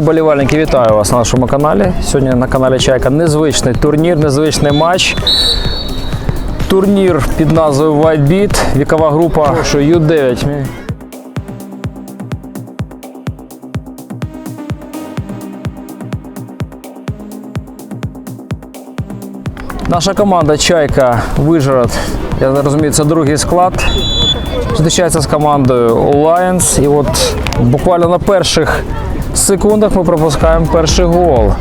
Шановні болівальники, вітаю вас на нашому каналі. Сьогодні на каналі Чайка незвичний турнір, незвичний матч. Турнір під назвою White Beat, вікова група що Ю9. Наша команда Чайка Вижгород, я розумію, це другий склад. Зустрічається з командою Lions. І от буквально на перших секундах ми пропускаємо перший гол.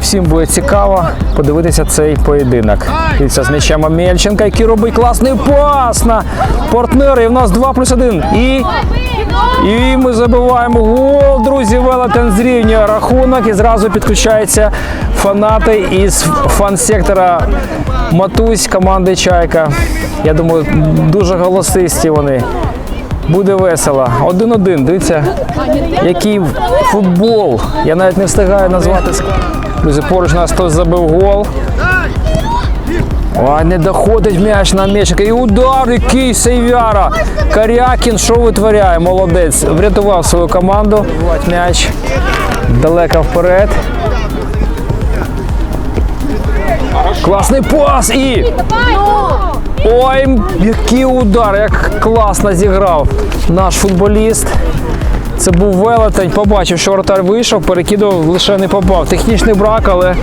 Всім буде цікаво подивитися цей поєдинок. Дивіться з м'ячем Амельченка, який робить класний пас на партнера. І в нас 2 плюс 1. І, і ми забиваємо гол. Друзі, Велетен зрівнює рахунок і зразу підключаються фанати із фан-сектора Матусь команди Чайка. Я думаю, дуже голосисті вони. Буде весело. Один-один. Дивіться, який футбол. Я навіть не встигаю назвати склад. Друзі, поруч нас хтось забив гол. Ой, не доходить м'яч на м'ячика. І удар, який Сейвяра. Карякін, що витворяє? Молодець. Врятував свою команду. М'яч далеко вперед. Класний пас і. Ой, який удар, як класно зіграв наш футболіст. Це був велетень, побачив, що вратар вийшов, перекидував, лише не попав. Технічний брак, але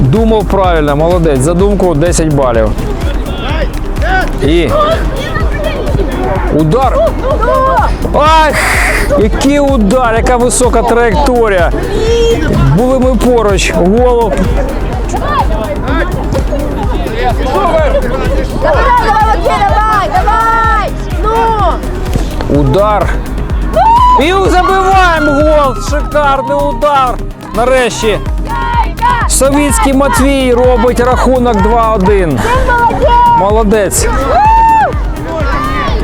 думав правильно, молодець. За думку 10 балів. І. Удар. Ах! Який удар, яка висока траєкторія. Були ми поруч. Голуб. Удар. І забиваємо гол. Шикарний удар. Нарешті. Савіцький Матвій робить рахунок 2-1. Молодець.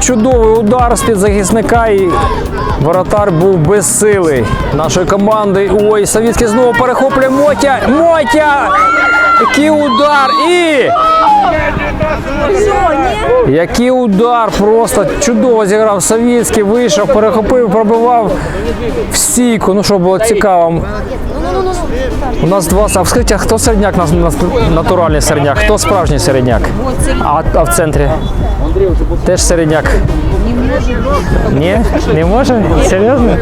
Чудовий удар з-під захисника і воротар був без сили нашої команди. Ой, Савіцький знову перехоплює Мотя. Мотя! Який удар! І! Який удар! Просто чудово зіграв Савіцький, вийшов, перехопив, пробивав в стійку. Ну що було цікаво. У нас два а хто середняк натуральний середняк? Хто справжній середняк? А, а в центрі? Теж середняк. Ні? Не може? Серйозно?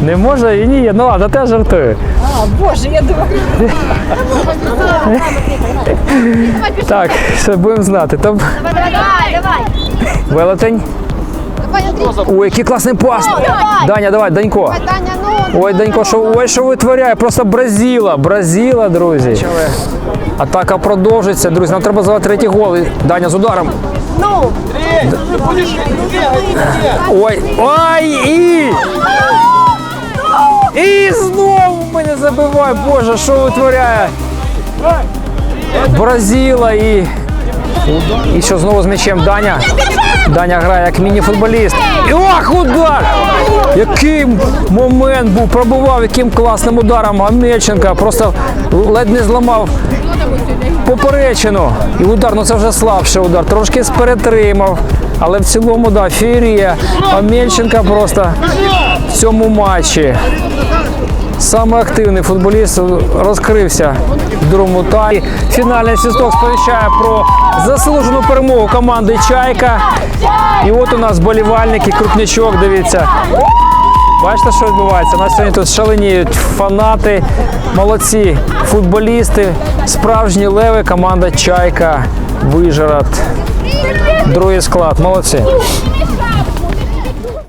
Не може і ні. Ну ладно, теж жартую. Боже, я думаю. Так, все будемо знати. Давай, давай, давай! велетень. Давай, Андрій! Ой, який класний пас. давай. Даня, давай, Данько. Ну! Ой, Данько, що, ой, що витворяє? Просто Бразіла, Бразіла, друзі. Атака продовжиться, друзі. Нам треба звати третій гол. І Даня з ударом. Ну! Ой, ой, і. І знову мене забиває. Боже, що витворяє? Бразіла і. І що знову з м'ячем Даня. Даня грає як міні-футболіст. І ох, удар! Який момент був, пробував, яким класним ударом Амельченка просто ледь не зламав поперечину. І удар, ну це вже слабший удар. Трошки перетримав. Але в цілому, да, феєрія Амельченка просто в цьому матчі. Саме активний футболіст розкрився в другому таймі. Фінальний свісток сповіщає про заслужену перемогу команди Чайка. І от у нас болівальники, крупнячок, дивіться. Бачите, що відбувається? У нас сьогодні тут шаленіють фанати, молодці, футболісти, справжні леви, команда Чайка, Вижгород. Другий склад, молодці.